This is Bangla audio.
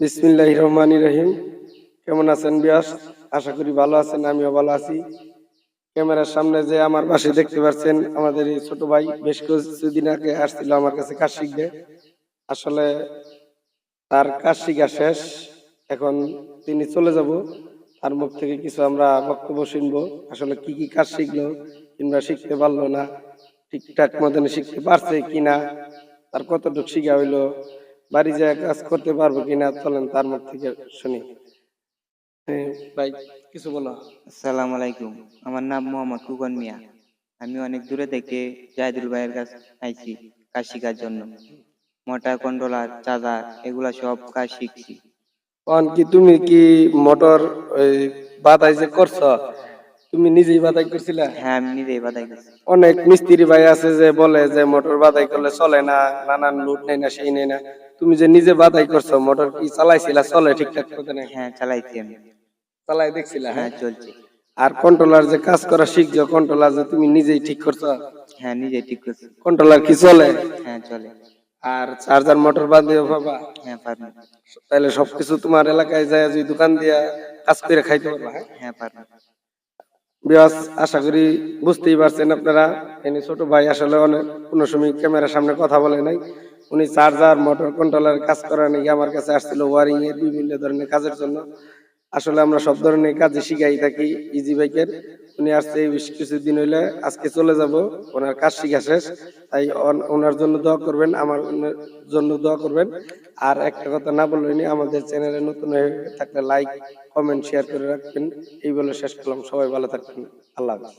বিসমিল্লাহ রহমান রহিম। কেমন আছেন বিয়াস? আশা করি ভালো আছেন, আমিও ভালো আছি। ক্যামেরার সামনে যে আমার পাশে দেখতে পাচ্ছেন আমাদের এই ছোট ভাই, বেশ কিছুদিন আগে আসছিল আমার কাছে কাজ শিখবে আসলে তার কাজ শিখা শেষ, এখন তিনি চলে যাব। তার মুখ থেকে কিছু আমরা বক্তব্য শুনব। আসলে কি কি কাজ শিখলো, কিংবা শিখতে পারল না, ঠিকঠাক মতন শিখতে পারছে কিনা, তার কতটুকু শিখা হইল বাড়ি যায় কাজ করতে পারব কিনা চলেন তার মুখ থেকে শুনি। হ্যাঁ ভাই কিছু বলো। আসসালামু আলাইকুম। আমার নাম মোহাম্মদ কুকন মিয়া। আমি অনেক দূরে থেকে জাহিদুল ভাইয়ের কাছে আইছি কাজ শেখার জন্য। মোটা কন্ট্রোলার চার্জার এগুলা সব কাজ শিখছি। কি তুমি কি মোটর ওই বাদাই যে করছ? তুমি নিজেই বাদাই করছিলা? হ্যাঁ আমি নিজেই বাদাই করছি। অনেক মিস্ত্রি ভাই আছে যে বলে যে মোটর বাদাই করলে চলে না নানান লুট নেই না সেই নেই না। তুমি যে নিজে বাদাই করছ মোটর কি চালাইছিলা? চলে ঠিকঠাক মতো নেই? হ্যাঁ চালাইছি আমি। চালাই দেখছিলা হ্যাঁ? হ্যাঁ চলছে। আর কন্ট্রোলার যে কাজ করা শিখছো কন্ট্রোলার যে তুমি নিজেই ঠিক করছ? হ্যাঁ নিজেই ঠিক করছি। কন্ট্রোলার কি চলে? হ্যাঁ চলে। আর চার্জার মোটর বাদ দিয়ে বাবা। হ্যাঁ পারব। তাহলে সবকিছু তোমার এলাকায় যায় যদি দোকান দিয়া কাজ করে খাইতে পারবা হ্যাঁ? হ্যাঁ পারব। বিয়াস আশা করি বুঝতেই পারছেন আপনারা। এনে ছোট ভাই আসলে অনেক কোনো সময় ক্যামেরার সামনে কথা বলে নাই। উনি চার্জার, মোটর কন্ট্রোলার কাজ করা নাকি আমার কাছে আসছিল ওয়ারিং এর বিভিন্ন ধরনের কাজের জন্য। আসলে আমরা সব ধরনের কাজে শিখাই থাকি ইজি বাইকের উনি আসছে বেশ কিছুদিন হইলে, আজকে চলে যাব। ওনার কাজ শিখা শেষ। তাই ওনার জন্য দোয়া করবেন, আমার জন্য দোয়া করবেন। আর একটা কথা না বললেনি আমাদের চ্যানেলে নতুন হয়ে থাকলে লাইক কমেন্ট শেয়ার করে রাখবেন। এই বলে শেষ করলাম। সবাই ভালো থাকবেন। আল্লাহ হাফেজ।